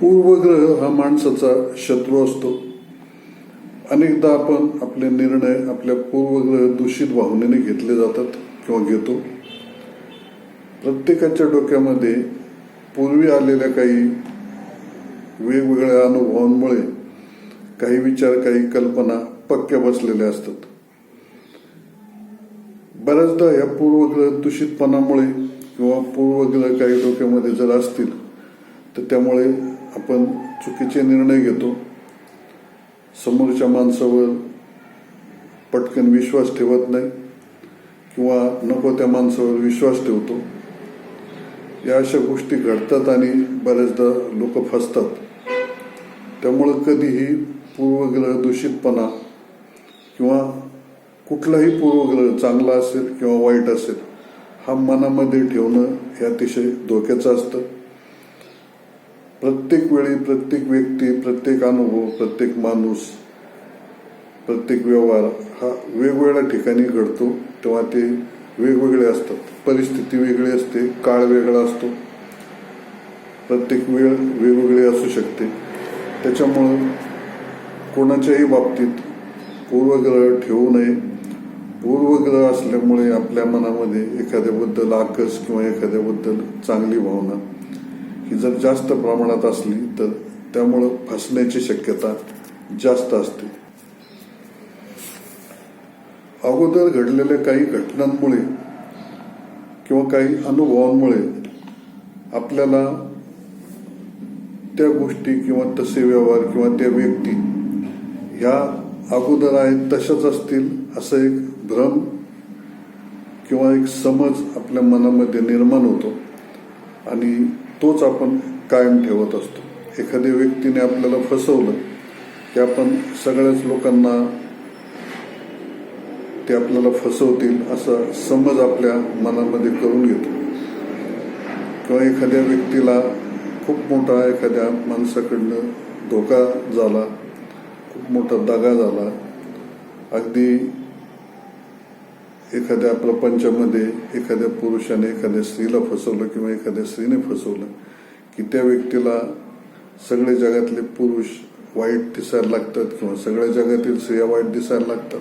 पूर्वग्रह हा माणसाचा शत्रू असतो. अनेकदा आपण आपले निर्णय आपल्या पूर्वग्रह दूषित भावनेने घेतले जातात किंवा घेतो. प्रत्येकाच्या डोक्यामध्ये पूर्वी आलेल्या काही वेगवेगळ्या अनुभवांमुळे काही विचार काही कल्पना पक्क्या बसलेल्या असतात. बऱ्याचदा या पूर्वग्रह दूषितपणामुळे किंवा पूर्वग्रह काही डोक्यामध्ये जर असतील तर त्यामुळे आपण चुकीचे निर्णय घेतो समोरच्या माणसावर पटकन विश्वास ठेवत नाही किंवा नको त्या माणसावर विश्वास ठेवतो. या अशा गोष्टी घडतात आणि बऱ्याचदा लोक फसतात. त्यामुळं कधीही पूर्वग्रह दूषितपणा किंवा कुठलाही पूर्वग्रह चांगला असेल किंवा वाईट असेल हा मनामध्ये ठेवणं हे अतिशय धोक्याचं असतं. प्रत्येक वेळी प्रत्येक व्यक्ती प्रत्येक अनुभव प्रत्येक माणूस प्रत्येक व्यवहार हा वेगवेगळ्या ठिकाणी घडतो. तेव्हा ते वेगवेगळे असतात. परिस्थिती वेगळी असते काळ वेगळा असतो. प्रत्येक वेळ वेगवेगळी असू शकते. त्याच्यामुळं कोणाच्याही बाबतीत पूर्वग्रह ठेवू नये. पूर्वग्रह असल्यामुळे आपल्या मनामध्ये एखाद्याबद्दल आकस किंवा एखाद्याबद्दल चांगली भावना ही जर जास्त प्रमाणात असली तर त्यामुळं फसण्याची शक्यता जास्त असते. अगोदर घडलेल्या काही घटनांमुळे किंवा काही अनुभवांमुळे आपल्याला त्या गोष्टी किंवा तसे व्यवहार किंवा त्या व्यक्ती ह्या अगोदर आहेत तशाच असतील असं एक भ्रम किंवा एक समज आपल्या मनामध्ये निर्माण होतो. आणि तोच आपण कायम ठेवत असतो. एखाद्या व्यक्तीने आपल्याला फसवलं की आपण सगळ्याच लोकांना ते आपल्याला फसवतील असा समज आपल्या मनामध्ये करून घेतो. किंवा एखाद्या व्यक्तीला खूप मोठा एखाद्या माणसाकडनं धोका झाला खूप मोठा दगा झाला अगदी एखाद्या प्रपंचामध्ये एखाद्या पुरुषाने एखाद्या स्त्रीला फसवलं किंवा एखाद्या स्त्रीने फसवलं की त्या व्यक्तीला सगळे जगातले पुरुष वाईट दिसायला लागतात किंवा सगळ्या जगातील स्त्रिया वाईट दिसायला लागतात.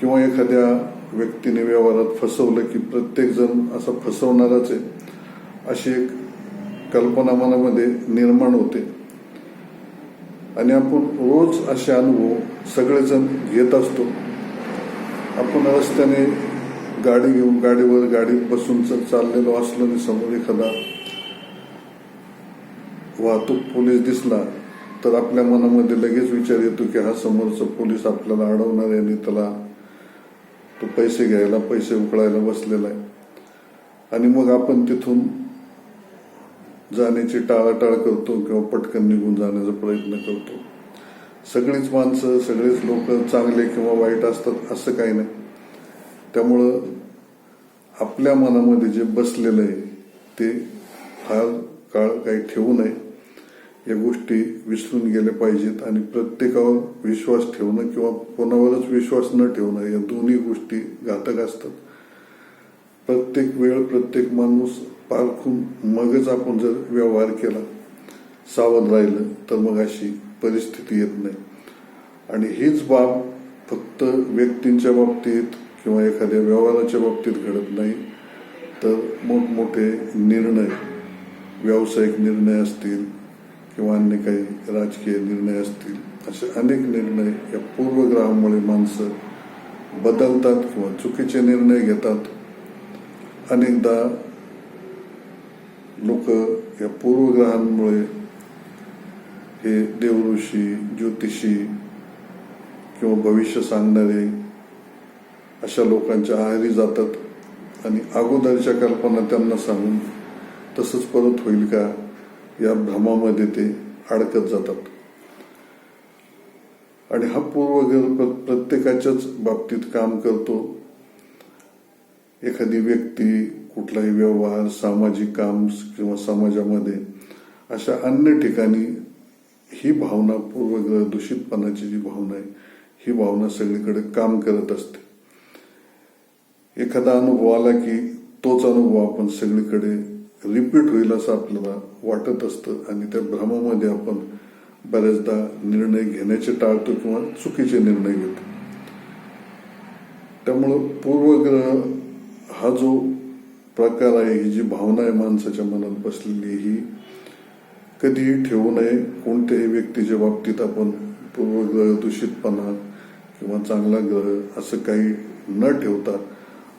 किंवा एखाद्या व्यक्तीने व्यवहारात फसवलं की प्रत्येक जण असा फसवणारच आहे अशी एक कल्पना मनामध्ये निर्माण होते. आणि आपण रोज असे अनुभव सगळेजण घेत असतो. आपण रस्त्याने गाडी घेऊन गाडीवर गाडीत बसून जर चाललेलो असलो आणि समोर एखादा वाहतूक पोलीस दिसला तर आपल्या मनामध्ये लगेच विचार येतो की हा समोरचा पोलीस आपल्याला अडवणार आहे आणि त्याला तो पैसे घ्यायला पैसे उकळायला बसलेला आहे. आणि मग आपण तिथून जाण्याची टाळाटाळ करतो किंवा पटकन निघून जाण्याचा प्रयत्न करतो. सगळीच माणसं सगळेच लोक चांगले किंवा वाईट असतात असं काही नाही. त्यामुळं आपल्या मनामध्ये जे बसलेलं आहे ते फार काळ काही ठेवू नये. या गोष्टी विसरून गेल्या पाहिजेत आणि प्रत्येकावर विश्वास ठेवणं किंवा कोणावरच विश्वास न ठेवणं या दोन्ही गोष्टी घातक असतात. प्रत्येक वेळ प्रत्येक माणूस पारखून मगच आपण जर व्यवहार केला सावध राहिलं तर मग अशी परिस्थिती येत नाही. आणि हीच बाब फक्त व्यक्तींच्या बाबतीत किंवा एखाद्या व्यवहाराच्या बाबतीत घडत नाही. तर मोठमोठे निर्णय व्यावसायिक निर्णय असतील किंवा अन्य काही राजकीय निर्णय असतील असे अनेक निर्णय या पूर्वग्रहामुळे माणसं बदलतात किंवा चुकीचे निर्णय घेतात. अनेकदा लोक या पूर्वग्रहांमुळे हे देवऋषी ज्योतिषी किंवा भविष्य सांगणारे अशा लोकांच्या आहारी जातात आणि अगोदरच्या कल्पना त्यांना सांगून तसंच परत होईल का या भ्रमामध्ये ते अडकत जातात. आणि हा पूर्वग्रह प्रत्येकाच्याच बाबतीत काम करतो. एखादी व्यक्ती कुठलाही व्यवहार सामाजिक काम किंवा समाजामध्ये अशा अन्य ठिकाणी ही भावना पूर्वग्रह दूषितपणाची जी भावना आहे ही भावना सगळीकडे काम करत असते. एखादा अनुभव आला की तोच अनुभव आपण सगळीकडे रिपीट होईल असं आपल्याला वाटत असतं आणि त्या भ्रमामध्ये आपण बऱ्याचदा निर्णय घेण्याचे टाळतो किंवा चुकीचे निर्णय घेतो. त्यामुळं पूर्वग्रह हा जो प्रकार आहे ही जी भावना आहे माणसाच्या मनात बसलेली ही कधीही ठेवू नये. कोणत्याही व्यक्तीच्या बाबतीत आपण पूर्वग्रह दूषितपणा किंवा चांगला ग्रह असं काही न ठेवता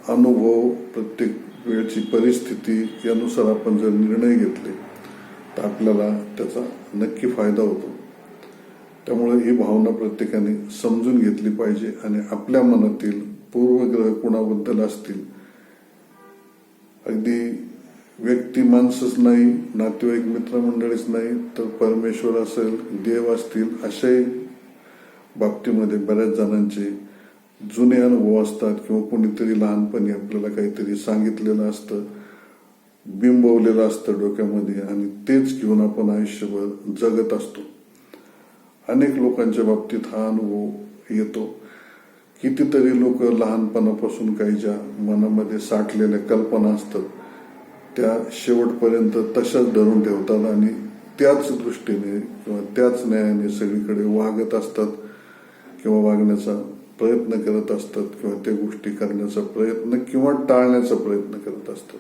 अनुभव प्रत्येक वेळची परिस्थिती यानुसार आपण जर निर्णय घेतले तर आपल्याला त्याचा नक्की फायदा होतो. त्यामुळे ही भावना प्रत्येकाने समजून घेतली पाहिजे आणि आपल्या मनातील पूर्वग्रह कुणाबद्दल असतील अगदी व्यक्ती माणसंच नाही नातेवाईक मित्रमंडळीच नाही तर परमेश्वर असेल देव असतील अशाही बाबतीमध्ये बऱ्याच जणांचे जुने अनुभव असतात किंवा कोणीतरी लहानपणी आपल्याला काहीतरी सांगितलेलं असतं बिंबवलेलं असतं डोक्यामध्ये आणि तेच घेऊन आपण आयुष्यभर जगत असतो. अनेक लोकांच्या बाबतीत हा अनुभव येतो. कितीतरी लोक लहानपणापासून काही ज्या मनामध्ये साठलेल्या कल्पना असतात त्या शेवटपर्यंत तशाच धरून ठेवतात आणि त्याच दृष्टीने किंवा त्याच न्यायाने सगळीकडे वागत असतात किंवा वागण्याचा प्रयत्न करत असतात किंवा त्या गोष्टी करण्याचा प्रयत्न किंवा टाळण्याचा प्रयत्न करत असतात.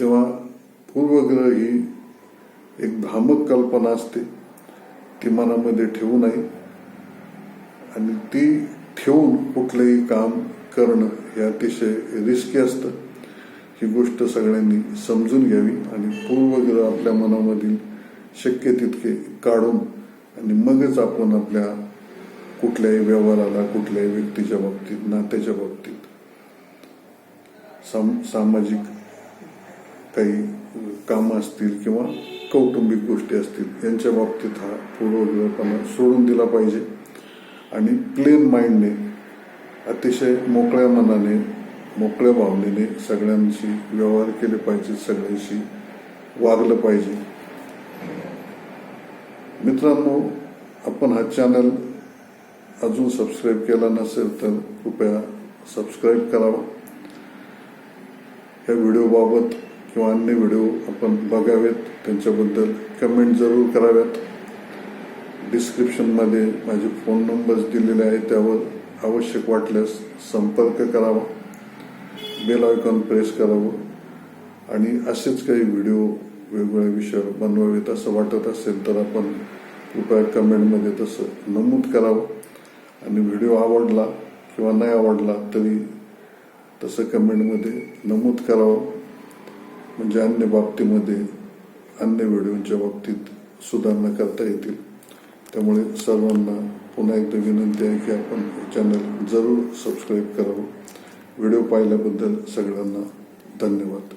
तेव्हा पूर्वग्रह ही एक भ्रामक कल्पना असते. ती मनामध्ये ठेवू नये आणि ती ठेवून कुठलंही काम करणं हे अतिशय रिस्की असतं. ही गोष्ट सगळ्यांनी समजून घ्यावी आणि पूर्वग्रह आपल्या मनामधील शक्य तितके काढून आणि मगच आपण आपल्या कुठल्याही व्यवहाराला कुठल्याही व्यक्तीच्या बाबतीत नात्याच्या बाबतीत साम सामाजिक काही कामं असतील किंवा कौटुंबिक गोष्टी असतील यांच्या बाबतीत हा पूर्वग्रहपणा सोडून दिला पाहिजे. आणि प्लेन माइंडने अतिशय मोकळ्या मनाने मोकळ्या भावनेने सगळ्यांशी व्यवहार केले पाहिजे सगळ्यांशी वागलं पाहिजे. मित्रांनो आपण हा चॅनल अजून सबस्क्राईब केला नसेल तर कृपया सबस्क्राईब करावा. या व्हिडिओबाबत किंवा अन्य व्हिडिओ आपण बघावेत त्यांच्याबद्दल कमेंट जरूर कराव्यात. डिस्क्रिप्शनमध्ये माझे फोन नंबर्स दिलेले आहेत त्यावर आवश्यक वाटल्यास संपर्क करावा. बेल आयकॉन प्रेस करावं. आणि असेच काही व्हिडिओ वेगवेगळ्या विषयावर बनवावेत असं वाटत असेल तर आपण कृपया कमेंटमध्ये तसं नमूद करावं. आणि व्हिडिओ आवडला किंवा नाही आवडला तरी तसं कमेंटमध्ये नमूद करावं. म्हणजे अन्य बाबतीमध्ये अन्य व्हिडिओच्या बाबतीत सुधारणा करता येतील. त्यामुळे सर्वांना पुन्हा एकदा विनंती आहे की आपण चॅनल जरूर सबस्क्राईब करावं. व्हिडिओ पाहिल्याबद्दल सगळ्यांना धन्यवाद.